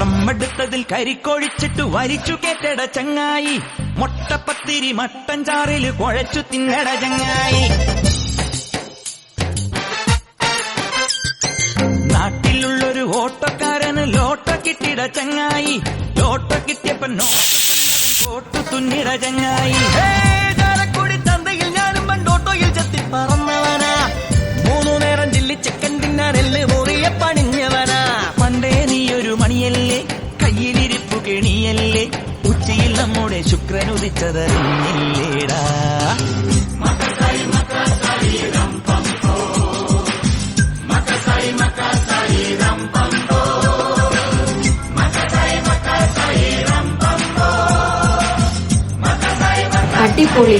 റമ്മെടുത്തതിൽ കരിക്കൊഴിച്ചിട്ട് വരിച്ചു കേട്ടട ചങ്ങായി. മൊട്ടപ്പത്തിരി മട്ടൻ ചാറിൽ കുഴച്ചു തിന്നട ചങ്ങായി. നാട്ടിലുള്ളൊരു ഓട്ടക്കാരന് ലോട്ട കിട്ടിട ചങ്ങായി. ലോട്ട കിട്ടിയപ്പൻ നോട്ട തുന്നിട ചങ്ങായി. കെണിയല്ലേ ഉച്ചയിൽ നമ്മുടെ ശുക്രൻ ഉദിച്ചതറിഞ്ഞില്ലേടാ? അടിപൊളി.